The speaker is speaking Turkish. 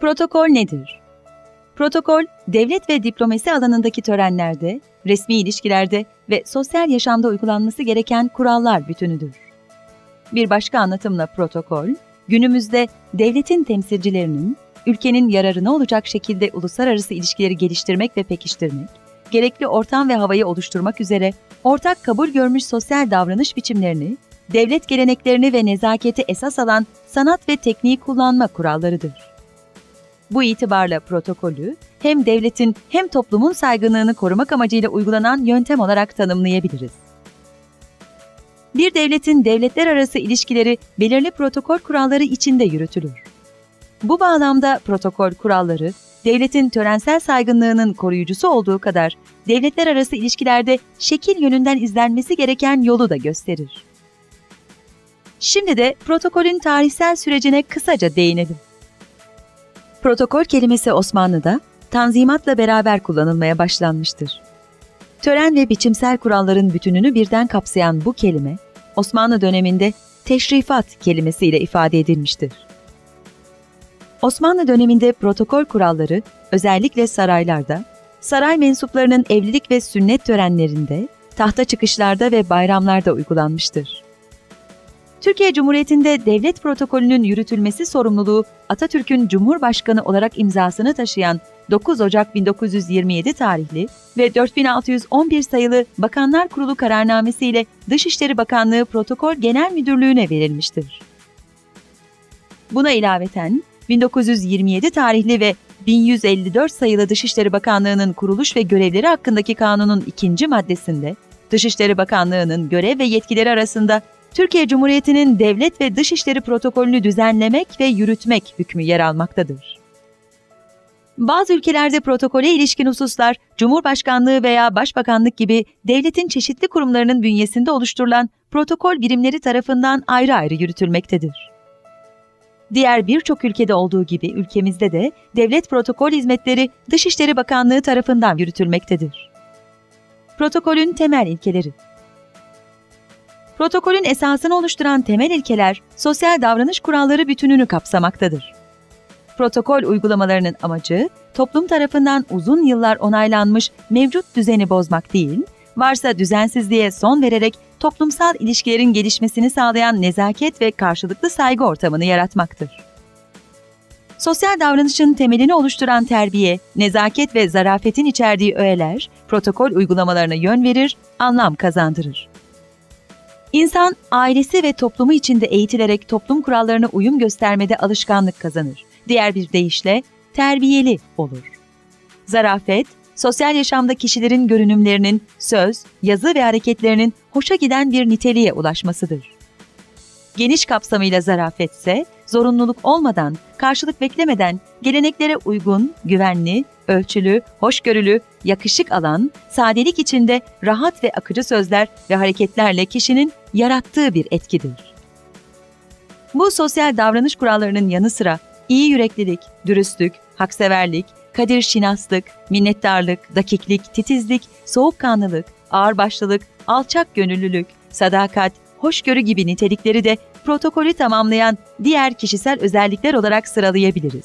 Protokol nedir? Protokol, devlet ve diplomasi alanındaki törenlerde, resmi ilişkilerde ve sosyal yaşamda uygulanması gereken kurallar bütünüdür. Bir başka anlatımla protokol, günümüzde devletin temsilcilerinin ülkenin yararına olacak şekilde uluslararası ilişkileri geliştirmek ve pekiştirmek, gerekli ortam ve havayı oluşturmak üzere ortak kabul görmüş sosyal davranış biçimlerini, devlet geleneklerini ve nezaketi esas alan sanat ve tekniği kullanma kurallarıdır. Bu itibarla protokolü hem devletin hem toplumun saygınlığını korumak amacıyla uygulanan yöntem olarak tanımlayabiliriz. Bir devletin devletler arası ilişkileri belirli protokol kuralları içinde yürütülür. Bu bağlamda protokol kuralları, devletin törensel saygınlığının koruyucusu olduğu kadar devletler arası ilişkilerde şekil yönünden izlenmesi gereken yolu da gösterir. Şimdi de protokolün tarihsel sürecine kısaca değinelim. Protokol kelimesi Osmanlı'da tanzimatla beraber kullanılmaya başlanmıştır. Tören ve biçimsel kuralların bütününü birden kapsayan bu kelime, Osmanlı döneminde teşrifat kelimesiyle ifade edilmiştir. Osmanlı döneminde protokol kuralları özellikle saraylarda, saray mensuplarının evlilik ve sünnet törenlerinde, tahta çıkışlarda ve bayramlarda uygulanmıştır. Türkiye Cumhuriyeti'nde devlet protokolünün yürütülmesi sorumluluğu Atatürk'ün Cumhurbaşkanı olarak imzasını taşıyan 9 Ocak 1927 tarihli ve 4611 sayılı Bakanlar Kurulu kararnamesi ile Dışişleri Bakanlığı Protokol Genel Müdürlüğü'ne verilmiştir. Buna ilaveten 1927 tarihli ve 1154 sayılı Dışişleri Bakanlığı'nın kuruluş ve görevleri hakkındaki kanunun ikinci maddesinde Dışişleri Bakanlığı'nın görev ve yetkileri arasında Türkiye Cumhuriyeti'nin devlet ve dışişleri protokolünü düzenlemek ve yürütmek hükmü yer almaktadır. Bazı ülkelerde protokole ilişkin hususlar Cumhurbaşkanlığı veya Başbakanlık gibi devletin çeşitli kurumlarının bünyesinde oluşturulan protokol birimleri tarafından ayrı ayrı yürütülmektedir. Diğer birçok ülkede olduğu gibi ülkemizde de devlet protokol hizmetleri Dışişleri Bakanlığı tarafından yürütülmektedir. Protokolün temel ilkeleri Protokolün esasını oluşturan temel ilkeler, sosyal davranış kuralları bütününü kapsamaktadır. Protokol uygulamalarının amacı, toplum tarafından uzun yıllar onaylanmış mevcut düzeni bozmak değil, varsa düzensizliğe son vererek toplumsal ilişkilerin gelişmesini sağlayan nezaket ve karşılıklı saygı ortamını yaratmaktır. Sosyal davranışın temelini oluşturan terbiye, nezaket ve zarafetin içerdiği öğeler, protokol uygulamalarına yön verir, anlam kazandırır. İnsan ailesi ve toplumu içinde eğitilerek toplum kurallarına uyum göstermede alışkanlık kazanır. Diğer bir deyişle terbiyeli olur. Zarafet, sosyal yaşamda kişilerin görünümlerinin söz, yazı ve hareketlerinin hoşa giden bir niteliğe ulaşmasıdır. Geniş kapsamıyla zarafet ise zorunluluk olmadan, karşılık beklemeden geleneklere uygun, güvenli, ölçülü, hoşgörülü, yakışık alan, sadelik içinde rahat ve akıcı sözler ve hareketlerle kişinin yarattığı bir etkidir. Bu sosyal davranış kurallarının yanı sıra iyi yüreklilik, dürüstlük, hakseverlik, kadir şinaslık, minnettarlık, dakiklik, titizlik, soğukkanlılık, ağırbaşlılık, alçak gönüllülük, sadakat, hoşgörü gibi nitelikleri de protokolü tamamlayan diğer kişisel özellikler olarak sıralayabiliriz.